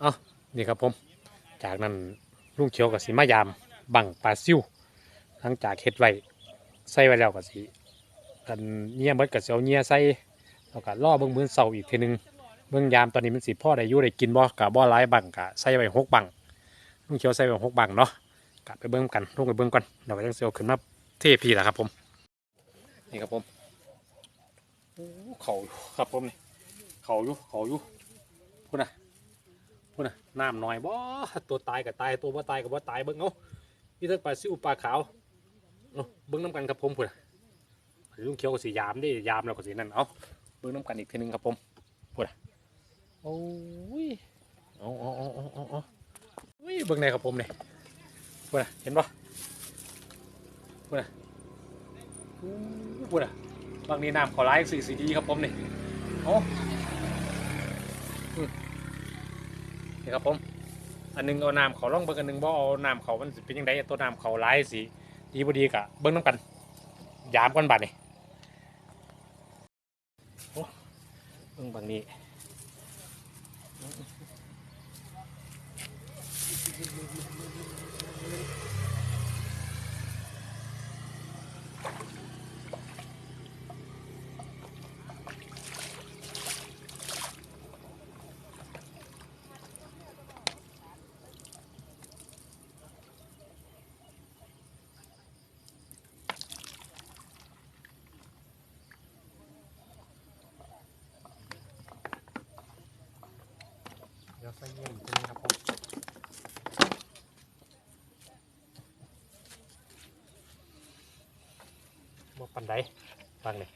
เอานี่ครับผม จากนั้นลุงเขียวกับสีมายาม บังปลาซิวหลังจากเฮ็ดไว้ใส่ไว้แล้วก็สิกันเงียเบิดกับเสียวเงียใส่แล้วก็ล่อเบิ่งมื้อเสาอีกทีหนึงเบิ่งยามตอนนี้มันสิพ่อได้ยู่ได้กินบ่กะบ่หลายบังกะใส่ไว้หกบังลุงเขียวใส่ไว้หกบังเนาะกะไปเบิ่งกันลงไปเบิ่งก่อนเดี๋ยวก็จังสิเอาขึ้นมาเทพีล่ะครับผม นี่ครับผมโอ้เขาอยู่ครับผมนี่เขาอยู่เขาอยู่พูดนะ พูดนะน้ำน้อยบ่ตัวตายกับตายตัวบ่ตายกับบ่ตายเบิ่งเอานี่ทั้งปลาซิวปลาขาวเอาเบิ่งน้ำกันครับผมพูดนะลุงเขียวก็สียามเดิยามแล้วก็สีนั่นเอาเบิ่งน้ำกันอีกทีหนึงครับผมพูดนะโอ้ยเอาเอาเอาเอาเอาเอาอุ้ยเบิ่งในครับผมนี่พูดนะเห็นปะพูดนะพูดอะบางนี้น้ำขอไลฟ์สีสีดีครับผมนี่โอ้อืม นี่ครับผมอันหนึงเอาน้ำเขาล่องเบิ้งอันหนึงบ่เอาน้ำเขามันเป็นยังไงตัวน้ำเขาไลายสีดีบ่ดีกะเบิ้งน้ำกัน ยามกันบัดนี่เบิ้งบางนี้ เดี๋ยวใส่เยี่ยมตรงนี้ครับผมบ่ปันไดฟังนี่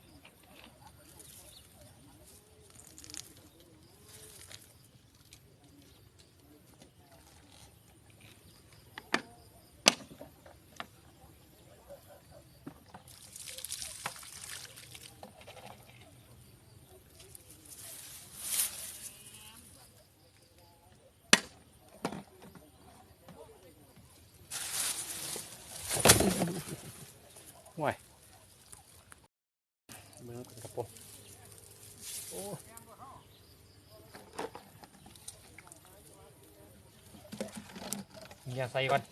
ห่วยเมืองกันครับผม โอ้อย่าใส่ก่อน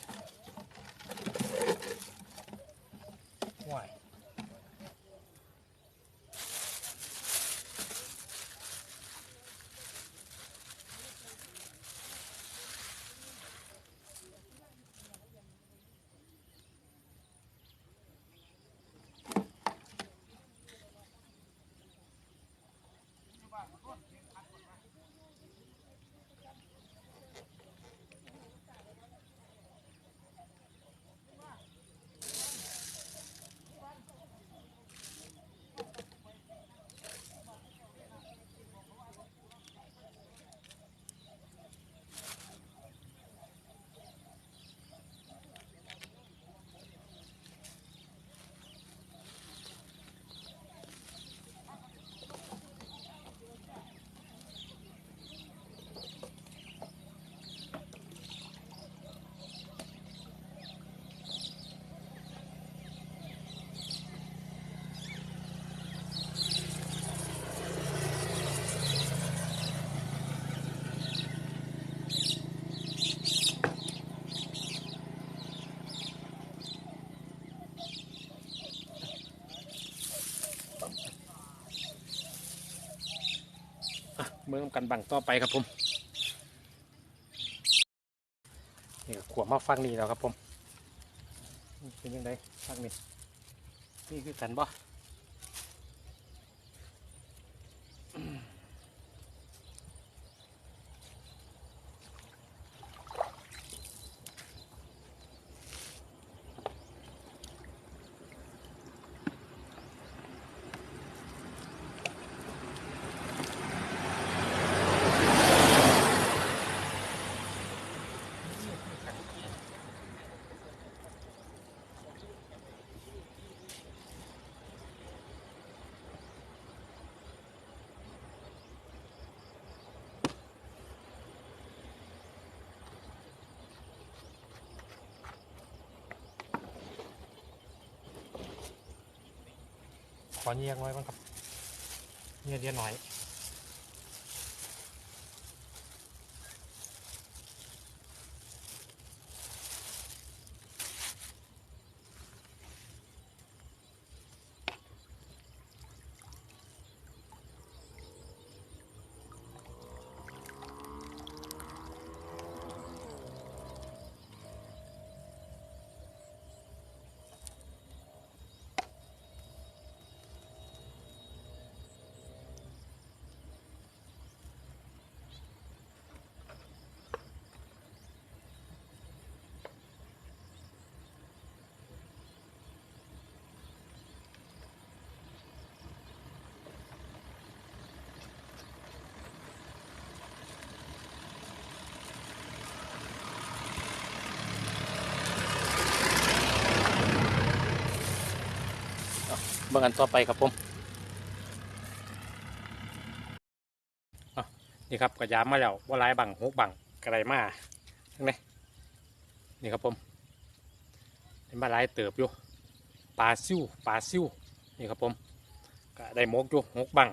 เมืองกันบังต่อไปครับผมนี่ขวบมาฟังนี่แล้วครับผมเป็นยังไงฟังนี่นี่คือกันบ่ ขอเงียบไว้บ้างครับเงียเดียวหน่อย บิ่งกันต่อไปครับผมนี่ครับกระยามมาแล้วว่าลายบังหกบังกระไรมาทั้งนี้นี่ครับผมเป็นมาลายเติบอยู่ปลาซิวปลาซิวนี่ครับผมก็ได้หมกอยู่หกบัง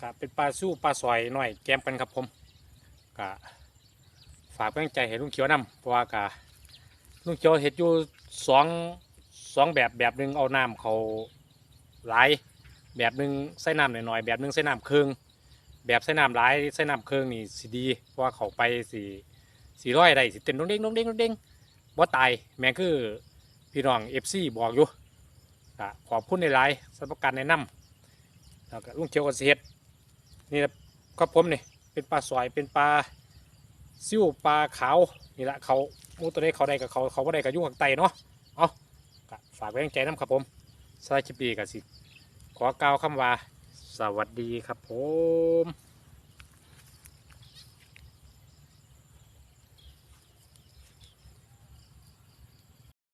ก็เป็นปลาซิวปลาซอยหน่อยแกมกันครับผมก็ฝากเป็นกำลังใจให้ลุงเขียวนำเพราะว่ากะลุงเขียวเห็ดอยู่สองสองแบบแบบหนึ่งเอาน้ำเขา หลายแบบหนึ่งใส่น้ำหน่อยๆแบบหนึ่งใส่น้ำเครื่องแบบใส่น้ำหลายใส่น้ำเครื่องนี่สิดีเพราะว่าเขาไปสีสีร้อยได้สิเต้นดงเด้งดงเด้งดงเด้งบ่ตายแม่คือพี่น้องเอฟซีบอกอยู่ขอบคุณในหลายสำหรับการแนะนำแล้วก็ลุงเขียวกับเสียดนี่แหละก็ผมนี่เป็นปลาสอยเป็นปลาซิ่วปลาขาวนี่แหละเขามูตัวนี้เขาได้กับเขาเขาได้กับยุ่งข้างใต้เนาะเอาฝากไว้ในใจน้ำครับผม สำหรับคลิปนี้ก็สิ ขอกล่าวคำว่า สวัสดีครับผม